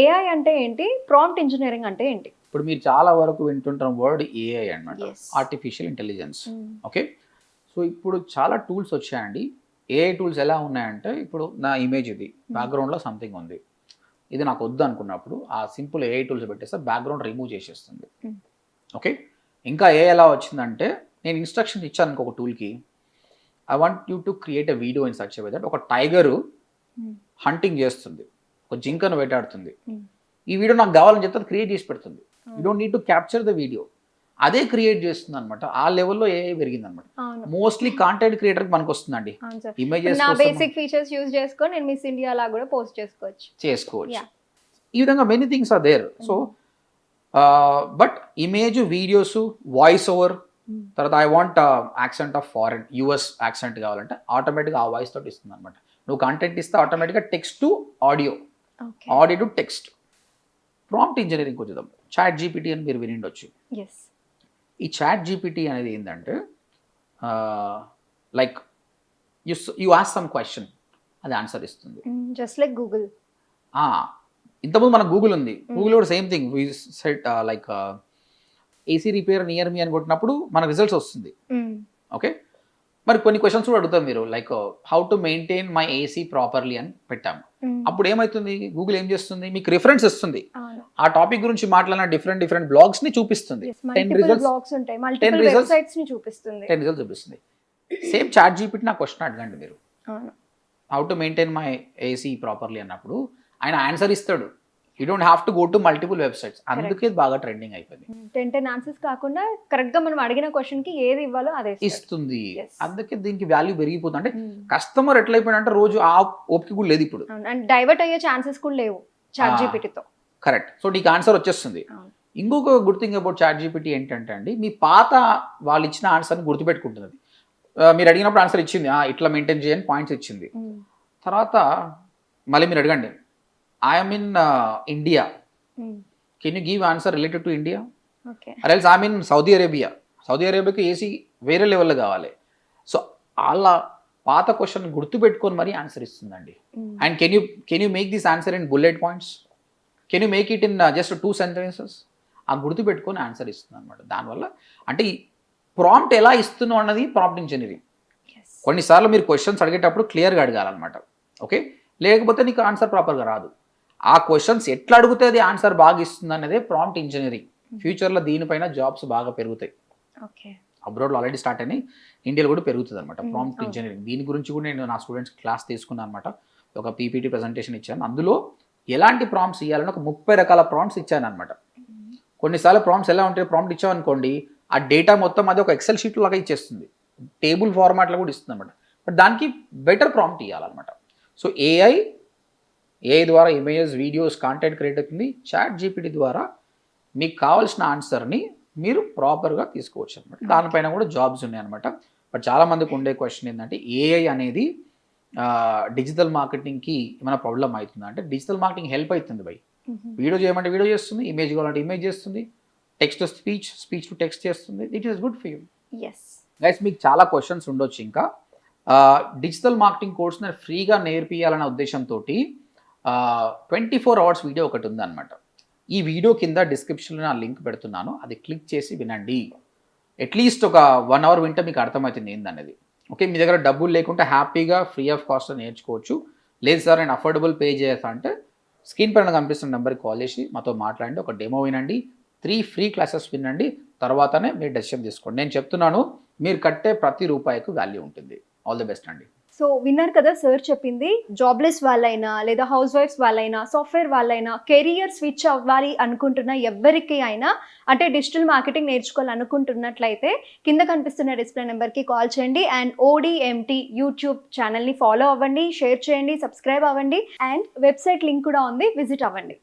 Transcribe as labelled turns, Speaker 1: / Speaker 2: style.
Speaker 1: AI అంటే ఏంటి? Prompt engineering అంటే ఏంటి?
Speaker 2: ఇప్పుడు మీరు చాలా వరకు వింటుంటున్న వర్డ్ ఏఐ అన్నమాట.
Speaker 1: Yes.
Speaker 2: Artificial intelligence okay so ఇప్పుడు చాలా టూల్స్ వచ్చాయండి. ఏఐ టూల్స్ ఎలా ఉన్నాయంటే ఇప్పుడు నా ఇమేజ్ ఇది. బ్యాక్గ్రౌండ్లో సంథింగ్ ఉంది. ఇది నాకు వద్దు అనుకున్నప్పుడు ఆ సింపుల్ ఏఐ టూల్స్ పెట్టేస్తే బ్యాక్గ్రౌండ్ రిమూవ్ చేసేస్తుంది.
Speaker 1: Hmm.
Speaker 2: ఓకే ఇంకా ఏ ఎలా వచ్చిందంటే నేను ఇన్స్ట్రక్షన్ ఇచ్చాను ఇంకొక టూల్కి I want you to create a video in such that ఒక టైగరు
Speaker 1: Hmm.
Speaker 2: హంటింగ్ చేస్తుంది. ఒక జింకను వేటాడుతుంది.
Speaker 1: Hmm.
Speaker 2: ఈ వీడియో నాకు కావాలని చెప్తే క్రియేట్ చేసి పెడుతుంది. You don't need to capture the video అదే క్రియేట్ చేస్తుంది అనమాట ఆ లెవెల్లో ఏ పెరిగింది అనమాట మోస్ట్లీ కాంటెంట్ క్రియేటర్ మనకు వస్తుందండి
Speaker 1: అవును సార్.
Speaker 2: ఇమేజెస్
Speaker 1: నా బేసిక్ ఫీచర్స్ చేసుకొని నేను మిస్ ఇండియా లా కూడా పోస్ట్ చేసుకోవచ్చు.
Speaker 2: ఈ విధంగా many things are there so but image videos voice over తర్వాత I want accent of foreign US accent కావాలంటే ఆటోమేటిక్గా ఆ వాయిస్ తోటి ఇస్తుంది అనమాట నువ్వు కంటెంట్ ఇస్తే ఆటోమేటిక్గా text to audio audio to text. Prompt engineering వచ్చేద్దాం చాట్ జీపీటీ అని మీరు వినిండొచ్చు. ఈ చాట్ జీపీటీ అనేది ఏంటంటే like you you ask some question అది ఆన్సర్ ఇస్తుంది.
Speaker 1: జస్ట్ లైక్ గూగుల్
Speaker 2: ఆ, ఇంతకుముందు మన గూగుల్ ఉంది. గూగుల్ కూడా same thing set like AC repair near me అని కొట్టినప్పుడు మన రిజల్ట్స్ వస్తుంది. ఓకే మరి కొన్ని క్వశ్చన్స్ కూడా అడుగుతాం మీరు. Like how to maintain my AC properly అని పెట్టాము అప్పుడు ఏమవుతుంది గూగుల్ ఏం చేస్తుంది? మీకు రిఫరెన్స్ ఇస్తుంది. ఆ టాపిక్ గురించి మాట్లాడిన డిఫరెంట్ డిఫరెంట్ బ్లాగ్స్ని చూపిస్తుంది. టెన్ రిజల్ట్స్
Speaker 1: చూపిస్తుంది.
Speaker 2: టెన్ రిజల్ట్స్ చూపిస్తుంది. సేమ్ చాట్ జీపీటీ నా క్వశ్చన్ అడగండి మీరు. How to maintain my AC properly అన్నప్పుడు ఆయన ఆన్సర్ ఇస్తాడు. You don't have to go to multiple websites అందుకే బాగా ట్రెండింగ్ అయిపోయింది.
Speaker 1: టెన్ టెన్ ఆన్సర్స్ కాకుండా కరెక్ట్గా మనం అడిగిన క్వశ్చన్కి ఏది ఇవ్వాలో అదే.
Speaker 2: ఇస్తుంది. అందుకే దీనికి వాల్యూ పెరిగిపోతుంది. అంటే. కస్టమర్ ఎట్లయిపోయినంటే రోజు ఆ ఓపిక కూడా లేదు ఇప్పుడు.
Speaker 1: అండ్ డైవర్ట్ అయ్యే ఛాన్సెస్ కూడా లేవు చాట్. జీపీటీతో
Speaker 2: కరెక్ట్ సో నీకు ఆన్సర్ వచ్చేస్తుంది. ఇంకొక good thing about chat GPT ఏంటంటే అండి మీ పాత వాళ్ళు ఇచ్చిన ఆన్సర్ని గుర్తుపెట్టుకుంటుంది అది. మీరు అడిగినప్పుడు ఆన్సర్ ఇచ్చింది. "ఆ, ఇట్లా మెయింటైన్ చేయని పాయింట్స్ ఇచ్చింది. తర్వాత మళ్ళీ మీరు అడగండి. I'm in India can you give answer related to India
Speaker 1: okay
Speaker 2: or else I mean Saudi Arabia Saudi అరేబియాకి AC వేరే లెవెల్లో కావాలి. సో వాళ్ళ పాత క్వశ్చన్ గుర్తుపెట్టుకొని మరీ ఆన్సర్ ఇస్తుందండి. And can you can you make this answer in bullet points can you make it in just two sentences ఆ గుర్తుపెట్టుకొని ఆన్సర్ ఇస్తుంది అనమాట దానివల్ల అంటే ప్రాంప్ట్ ఎలా ఇస్తున్నావు అన్నది ప్రాంప్ట్ ఇంజనీరింగ్ కొన్నిసార్లు మీరు క్వశ్చన్స్ అడిగేటప్పుడు క్లియర్గా అడగాలన్నమాట. ఓకే లేకపోతే నీకు ఆన్సర్ ప్రాపర్గా రాదు. ఆ క్వశ్చన్స్ ఎట్లా అడిగితే అది ఆన్సర్ బాగా ఇస్తుంది అనేది ప్రాంప్ట్ ఇంజనీరింగ్ ఫ్యూచర్లో దీనిపైన జాబ్స్ బాగా పెరుగుతాయి.
Speaker 1: ఓకే
Speaker 2: అబ్రాడ్లో ఆల్రెడీ స్టార్ట్ అయినాయి. ఇండియాలో కూడా పెరుగుతుంది అనమాట ప్రాంప్ట్. ఇంజనీరింగ్ దీని గురించి కూడా నేను నా స్టూడెంట్స్ క్లాస్ తీసుకున్నాను అనమాట ఒక పీపీటీ ప్రజెంటేషన్ ఇచ్చాను. అందులో ఎలాంటి ప్రాంప్ట్స్ ఇవ్వాలని ఒక ముప్పై రకాల ప్రాంప్ట్స్ ఇచ్చాను అనమాట కొన్నిసార్లు ప్రాంప్ట్స్ ఎలా ఉంటాయి ప్రాంప్ట్ ఇచ్చామనుకోండి ఆ డేటా మొత్తం అది ఒక ఎక్సెల్ షీట్ లాగా ఇచ్చేస్తుంది. టేబుల్ ఫార్మాట్లో కూడా ఇస్తుంది అనమాట బట్ దానికి బెటర్ ప్రాంప్ట్ ఇవ్వాలన్నమాట సో ఏఐ ఏఐ ద్వారా ఇమేజెస్ వీడియోస్ కాంటెంట్ క్రియేట్ అవుతుంది. చాట్ జీపీటీ ద్వారా మీకు కావాల్సిన ఆన్సర్ని మీరు ప్రాపర్గా తీసుకోవచ్చు అనమాట దానిపైన కూడా జాబ్స్ ఉన్నాయి అనమాట బట్ చాలా మందికి ఉండే క్వశ్చన్ ఏంటంటే ఏఐ అనేది డిజిటల్ మార్కెటింగ్కి ఏమైనా ప్రాబ్లం అవుతుందా? అంటే డిజిటల్ మార్కెటింగ్ హెల్ప్ అవుతుంది బై. వీడియో చేయమంటే వీడియో చేస్తుంది ఇమేజ్ కావాలంటే ఇమేజ్ చేస్తుంది text to speech speech to text చేస్తుంది. It is good for you
Speaker 1: yes
Speaker 2: guys మీకు చాలా క్వశ్చన్స్ ఉండొచ్చు ఇంకా. డిజిటల్ మార్కెటింగ్ కోర్స్ నేను ఫ్రీగా నేర్పియాలనే ఉద్దేశంతో ట్వంటీ ఫోర్ అవర్స్ వీడియో ఒకటి ఉందన్నమాట. ఈ వీడియో కింద డిస్క్రిప్షన్లో నా లింక్ పెడుతున్నాను. అది క్లిక్ చేసి వినండి. అట్లీస్ట్ ఒక వన్ అవర్ వింటే మీకు అర్థమవుతుంది ఏందనేది. ఓకే మీ దగ్గర డబ్బులు లేకుంటే హ్యాపీగా ఫ్రీ ఆఫ్ కాస్ట్ నేర్చుకోవచ్చు. లేదు సార్ నేను అఫోర్డబుల్ పే చేస్తా అంటే స్క్రీన్ పైన కనిపిస్తున్న నెంబర్కి కాల్ చేసి మాతో మాట్లాడండి. ఒక డెమో వినండి. త్రీ ఫ్రీ క్లాసెస్ వినండి. తర్వాతనే మీరు డెసిషన్ తీసుకోండి. నేను చెప్తున్నాను మీరు కట్టే ప్రతి రూపాయికి వాల్యూ ఉంటుంది. ఆల్ ది బెస్ట్ అండి.
Speaker 1: సో విన్నారు కదా సార్ చెప్పింది జాబ్లెస్ వాళ్ళైనా లేదా హౌస్ వైఫ్స్ వాళ్ళైనా సాఫ్ట్వేర్ వాళ్ళైనా కెరియర్ స్విచ్ అవ్వాలి అనుకుంటున్న ఎవరికి అయినా అంటే డిజిటల్ మార్కెటింగ్ నేర్చుకోవాలనుకుంటున్నట్లయితే కింద కనిపిస్తున్న డిస్ప్లే నెంబర్కి కాల్ చేయండి అండ్ ఓడిఎంటీ యూట్యూబ్ ఛానల్ని ఫాలో అవ్వండి షేర్ చేయండి సబ్స్క్రైబ్ అవ్వండి అండ్ వెబ్సైట్ లింక్ కూడా ఉంది విజిట్ అవ్వండి.